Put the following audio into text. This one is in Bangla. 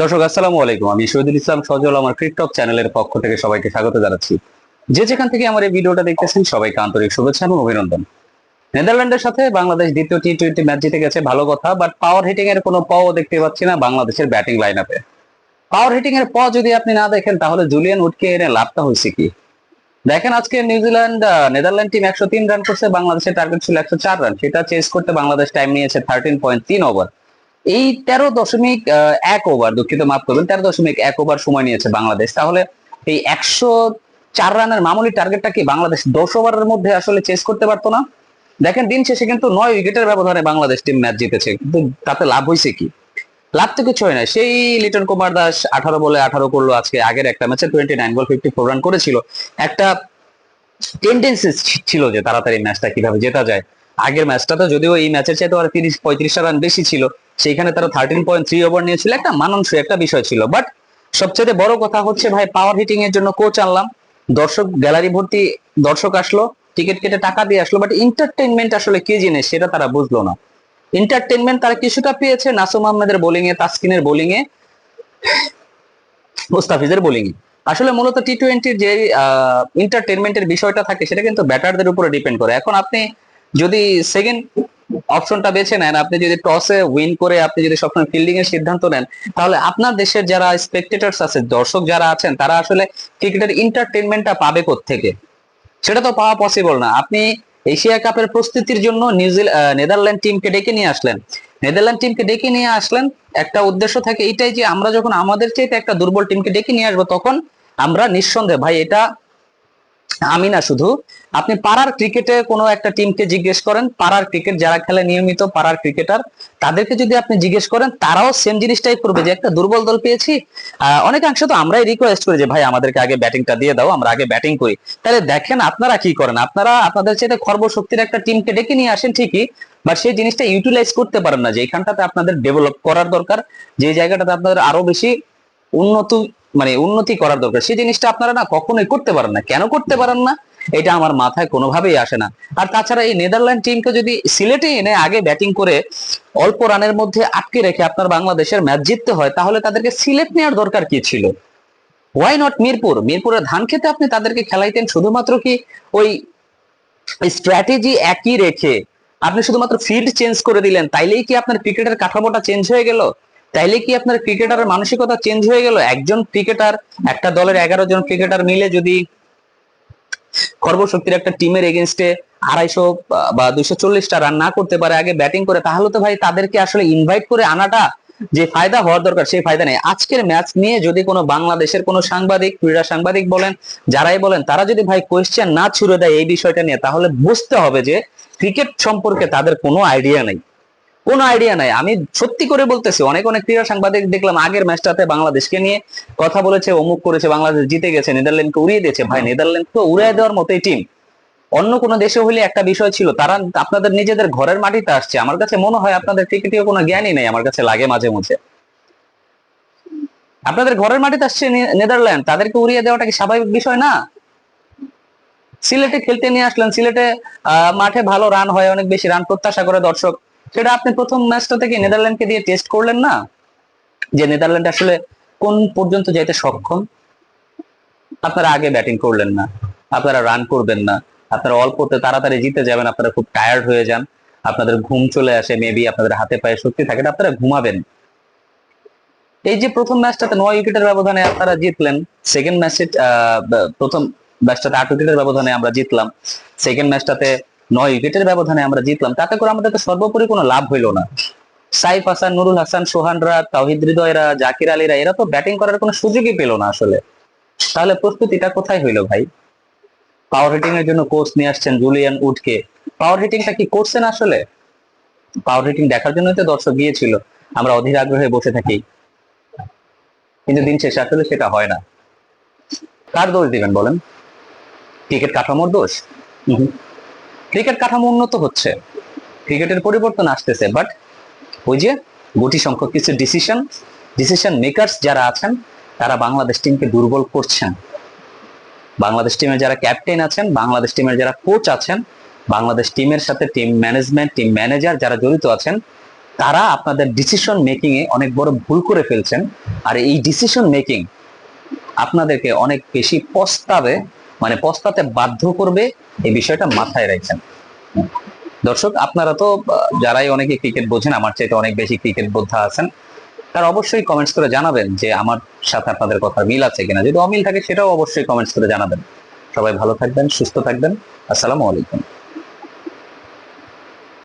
দর্শক, আসসালামু আলাইকুম। আমি শহীদুল ইসলাম সজল, আমার ক্রিকটক চ্যানেলের পক্ষ থেকে সবাইকে স্বাগত জানাচ্ছি। যে যেখান থেকে আমার এই ভিডিওটা দেখতেছেন, সবাইকে আন্তরিক শুভেচ্ছা এবং অভিনন্দন। নেদারল্যান্ডের সাথে বাংলাদেশ দ্বিতীয় টি টোয়েন্টি ম্যাচ জিতে গেছে, ভালো কথা বাট পাওয়ার হিটিং এর কোনো পাও দেখতে পাচ্ছি না বাংলাদেশের ব্যাটিং লাইন আপে পাওয়ার হিটিং এর প যদি আপনি না দেখেন, তাহলে জুলিয়ান উডকে এনে লাভটা হয়েছে কি? দেখেন, আজকে নিউজিল্যান্ড নেদারল্যান্ড টিম একশো তিন রান করছে, বাংলাদেশের টার্গেট ছিল একশো চার রান সেটা চেস করতে বাংলাদেশ টাইম নিয়েছে থার্টিন পয়েন্ট তিন ওভার এই তেরো দশমিক এক ওভার দুঃখিত, মাফ করবেন, তেরো দশমিক এক ওভার সময় নিয়েছে বাংলাদেশ। তাহলে এই একশো চার রানের মামুলি টার্গেটটা কি বাংলাদেশ দশ ওভারের মধ্যে আসলে চেস করতে পারতো না? দেখেন, দিন শেষে কিন্তু নয় উইকেটের ব্যবধানে বাংলাদেশ টিম ম্যাচ জিতেছে। কিন্তু তাতে লাভ হয়েছে কি? লাভ তো কিছু হয় না সেই লিটন কুমার দাস আঠারো বলে আঠারো করল আজকে, আগের একটা ম্যাচে twenty nine ball fifty four run করেছিল। একটা টেন্ডেন্সি ছিল যে তাড়াতাড়ি ম্যাচটা কীভাবে জেতা যায়। আগের ম্যাচটাতে যদিও এই ম্যাচের চাইতে তিরিশ, পঁয়ত্রিশটা রান বেশি ছিল। সেইখানে তারা থার্টিন পয়েন্ট থ্রি ওভার নিয়েছিল। একটা মানানসই একটা বিষয় ছিল। বাট সবচেয়ে বড় কথা হচ্ছে ভাই পাওয়ার হিটিং এর জন্য কোচ আনলাম। দর্শক গ্যালারি ভর্তি দর্শক আসলো টিকিট কেটে টাকা দিয়ে আসলো। বাট এন্টারটেনমেন্ট আসলে কি জিনিস সেটা তারা বুঝলো না। এন্টারটেনমেন্ট তারা কিছুটা পেয়েছে নাসুম আহমেদের বোলিং এ, তাসকিনের বোলিং এ, মুস্তাফিজের বোলিং এ। আসলে মূলত টি টোয়েন্টির যে এন্টারটেনমেন্টের বিষয়টা থাকে, সেটা কিন্তু ব্যাটারদের উপরে ডিপেন্ড করে। এখন আপনি যদি সেকেন্ড অপশনটা বেছে নেন, আপনি যদি টসে উইন করে আপনি যদি সবসময় ফিল্ডিং এর সিদ্ধান্ত নেন, তাহলে আপনার দেশের যারা স্পেকটেটার্স আছে, দর্শক যারা আছেন, তারা আসলে ক্রিকেটের এন্টারটেনমেন্টটা পাবে থেকে সেটা তো পাওয়া পসিবল না। আপনি এশিয়া কাপের প্রস্তুতির জন্য নিউজিল্যান্ড নেদারল্যান্ড টিমকে ডেকে নিয়ে আসলেন। নেদারল্যান্ড টিমকে ডেকে নিয়ে আসলেন, একটা উদ্দেশ্য থাকে এটাই যে আমরা যখন আমাদের চাইতে একটা দুর্বল টিমকে ডেকে নিয়ে আসব, তখন আমরা নিঃসন্দেহে, ভাই, এটা আমি না শুধু, আপনি পাড়ার ক্রিকেটে কোনো একটা টিমকে জিজ্ঞেস করেন, পাড়ার ক্রিকেট যারা খেলে নিয়মিত পাড়ার ক্রিকেটার তাদেরকে যদি আপনি জিজ্ঞেস করেন, তারাও সেম জিনিসটাই করবে যে একটা দুর্বল দল পেয়েছি। অনেকাংশে তো আমরাই রিকোয়েস্ট করি যে, ভাই, আমাদেরকে আগে ব্যাটিংটা দিয়ে দাও, আমরা আগে ব্যাটিং করি। তাহলে দেখেন আপনারা কি করেন? আপনারা আপনাদের চাইতে খর্বশক্তির একটা টিমকে ডেকে নিয়ে আসেন ঠিকই বাট সেই জিনিসটা ইউটিলাইজ করতে পারেন না যে, এখানটাতে আপনাদের ডেভেলপ করার দরকার, যে জায়গাটাতে আপনাদের আরও বেশি উন্নত মানে উন্নতি করার দরকার। সেই জিনিসটা আপনারা না কখনোই করতে পারেন না। কেন করতে পারেন না? এটা আমার মাথায় কোনোভাবেই আসে না। আর তাছাড়া এই নেদারল্যান্ড টিমকে যদি সিলেটে এনে আগে ব্যাটিং করে অল্প রানের মধ্যে আটকে রেখে আপনার বাংলাদেশের ম্যাচ জিততে হয়, তাহলে তাদেরকে সিলেট নেওয়ার দরকার কি ছিল? Why not Mirpur? মিরপুরের ধান খেতে আপনি তাদেরকে খেলাইতেন শুধুমাত্র কি ওই স্ট্র্যাটেজি একই রেখে? আপনি শুধুমাত্র ফিল্ড চেঞ্জ করে দিলেন, তাইলেই কি আপনার ক্রিকেটের কাঠামোটা চেঞ্জ হয়ে গেল? তাইলে কি আপনার ক্রিকেটারের মানসিকতা চেঞ্জ হয়ে গেল? একজন ক্রিকেটার একটা দলের এগারো জন ক্রিকেটার মিলে যদি সর্বশক্তির একটা টিমের এগেনস্টে আড়াইশো বা দুইশো চল্লিশটা রান না করতে পারে, আগে ব্যাটিং করে, তাহলে তো ভাই তাদেরকে আসলে ইনভাইট করে আনাটা যে ফায়দা হওয়ার দরকার, সেই ফায়দা নেই। আজকের ম্যাচ নিয়ে যদি কোনো বাংলাদেশের কোনো সাংবাদিক, ক্রীড়া সাংবাদিক বলেন, যারাই বলেন, তারা যদি ভাই কোয়েশ্চেন না ছুড়ে দেয় এই বিষয়টা নিয়ে, তাহলে বুঝতে হবে যে ক্রিকেট সম্পর্কে তাদের কোনো আইডিয়া নেই। কোনো আইডিয়া নাই। আমি সত্যি করে বলতেছি অনেক অনেক ক্রীড়া সাংবাদিক দেখলাম আগের ম্যাচটাতে বাংলাদেশকে নিয়ে কথা বলেছে অমুক করেছে বাংলাদেশ জিতে গেছে নেদারল্যান্ডকে উড়িয়ে দিয়েছে। ভাই নেদারল্যান্ড তো উড়িয়ে দেওয়ার মতোই টিম অন্য কোনো দেশে হলে একটা বিষয় ছিল তারা আপনাদের নিজেদের ঘরের মাটিতে আসছে। আমার কাছে মনে হয় আপনাদের ক্রিকেটীয় কোনো জ্ঞানই নেই আমার কাছে লাগে মাঝে মাঝে আপনাদের ঘরের মাটিতে আসছে নেদারল্যান্ড তাদেরকে উড়িয়ে দেওয়াটা কি স্বাভাবিক বিষয় না? সিলেটে খেলতে নিয়ে আসলেন সিলেটে আহ, মাঠে ভালো রান হয় অনেক বেশি রান প্রত্যাশা করে দর্শক। সেটা আপনি প্রথম ম্যাচটা থেকে নেদারল্যান্ডকে দিয়ে টেস্ট করলেন না? যে নেদারল্যান্ড আসলে কোন পর্যন্ত যাইতে সক্ষম? আপনারা আগে ব্যাটিং করলেন না, আপনারা রান করবেন না, আপনারা অল্পতে তাড়াতাড়ি জিতে যাবেন, আপনারা খুব টায়ার্ড হয়ে যান, আপনাদের ঘুম চলে আসে মেবি আপনাদের হাতে পায়ে শক্তি থাকে আপনারা ঘুমাবেন। এই যে প্রথম ম্যাচটাতে নয় উইকেটের ব্যবধানে আপনারা জিতলেন সেকেন্ড ম্যাচে প্রথম ম্যাচটাতে আট উইকেটের ব্যবধানে আমরা জিতলাম সেকেন্ড ম্যাচটাতে নয় উইকেটের ব্যবধানে আমরা জিতলাম। তাতে করে আমাদের তো সর্বোপরি কোনো লাভ হইল না। সাইফ হাসান, নুরুল হাসান সোহানরা তাহিদ হৃদয়রা জাকির আলীরা, এরা তো ব্যাটিং করার কোনো সুযোগই পেল না আসলে। তাহলে প্রস্তুতিটা কোথায় হইল ভাই? পাওয়ার হিটিং এর জন্য কোচ নিয়ে আসছেন জুলিয়ান উডকে পাওয়ার হিটিংটা কি করছেন আসলে? পাওয়ার হিটিং দেখার জন্যই তো দর্শক গিয়েছিল। আমরা অধীর আগ্রহে বসে থাকি। কিন্তু দিন শেষে আসলে সেটা হয় না। কার দোষ দিবেন বলেন? ক্রিকেট কাঠামোর দোষ? ক্রিকেট কাঠামো উন্নত হচ্ছে, ক্রিকেটের পরিবর্তন আসতেছে বাট ওই যে গুটি সংখ্যক কিছু ডিসিশন ডিসিশন মেকারস যারা আছেন, তারা বাংলাদেশ টিমকে দুর্বল করছেন। বাংলাদেশ টিমের যারা ক্যাপ্টেন আছেন, বাংলাদেশ টিমের যারা কোচ আছেন, বাংলাদেশ টিমের সাথে টিম ম্যানেজমেন্ট টিম ম্যানেজার যারা জড়িত আছেন, তারা আপনাদের ডিসিশন মেকিং এ অনেক বড় ভুল করে ফেলছেন। আর এই ডিসিশন মেকিং আপনাদেরকে অনেক বেশি পস্তাবে মানে পস্তাতে বাধ্য করবে এই বিষয়টা মাথায় রাখছেন। দর্শক, আপনারা তো যারাই অনেকে ক্রিকেট বোঝেন, আমার চাইতে অনেক বেশি ক্রিকেট বোদ্ধা আছেন, তারা অবশ্যই কমেন্টস করে জানাবেন যে আমার সাথে আপনাদের কথা মিল আছে কিনা। যদি অমিল থাকে, সেটাও অবশ্যই কমেন্টস করে জানাবেন। সবাই ভালো থাকবেন, সুস্থ থাকবেন। আসসালামু আলাইকুম।